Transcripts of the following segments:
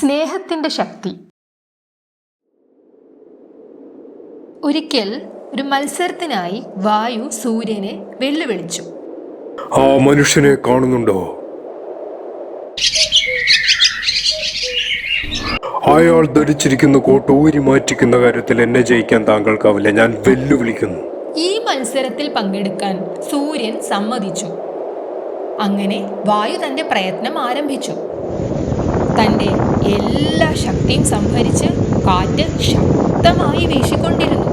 സ്നേഹത്തിന്റെ ശക്തി. ഒരിക്കൽ ഒരു മത്സരത്തിനായി വായു സൂര്യനെ വെല്ലുവിളിച്ചു. ആ മനുഷ്യനെ കാണുന്നുണ്ടോ? അയാൾ ധരിച്ചിരിക്കുന്ന കോട്ട് ഊരി മാറ്റിക്കുന്ന കാര്യത്തിൽ എന്നെ ജയിക്കാൻ താങ്കൾക്കാവില്ല. ഞാൻ വെല്ലുവിളിക്കുന്നു. ഈ മത്സരത്തിൽ പങ്കെടുക്കാൻ സൂര്യൻ സമ്മതിച്ചു. അങ്ങനെ വായു തന്റെ പ്രയത്നം ആരംഭിച്ചു. തന്റെ എല്ലാ ശക്തിയും സംഭരിച്ച് കാറ്റ് ശക്തമായി വീശിക്കൊണ്ടിരുന്നു.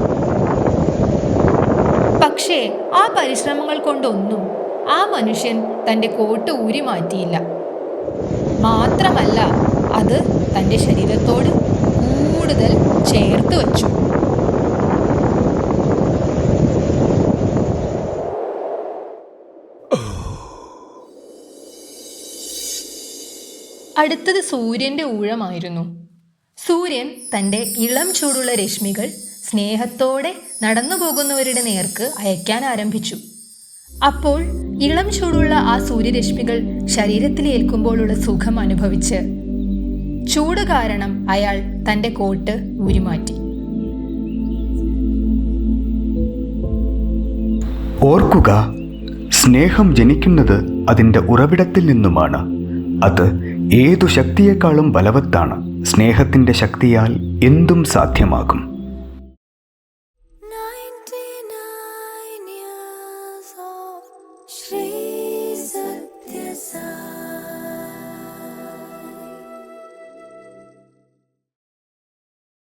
പക്ഷേ ആ പരിശ്രമങ്ങൾ കൊണ്ടൊന്നും ആ മനുഷ്യൻ തന്റെ കോട്ട് ഊരി മാറ്റിയില്ല. മാത്രമല്ല അത് തന്റെ ശരീരത്തോട് കൂടുതൽ ചേർത്ത് വച്ചു. അടുത്തത് സൂര്യന്റെ ഊഴമായിരുന്നു. സൂര്യൻ തന്റെ ഇളം ചൂടുള്ള രശ്മികൾ സ്നേഹത്തോടെ നടന്നു പോകുന്നവരുടെ നേർക്ക് അയക്കാൻ ആരംഭിച്ചു. അപ്പോൾ ഇളം ചൂടുള്ള ആ സൂര്യരശ്മികൾ ശരീരത്തിലേൽക്കുമ്പോഴുള്ള സുഖം അനുഭവിച്ച് ചൂട് കാരണം അയാൾ തന്റെ കോട്ട് ഊരിമാറ്റി. ഓർക്കുക സ്നേഹം ജനിക്കുന്നത് അതിന്റെ ഉറവിടത്തിൽ നിന്നുമാണ്. അത് ഏതു ശക്തിയേക്കാളും ബലവത്താണ് സ്നേഹത്തിന്റെ ശക്തിയാൽ എന്തും സാധ്യമാകും.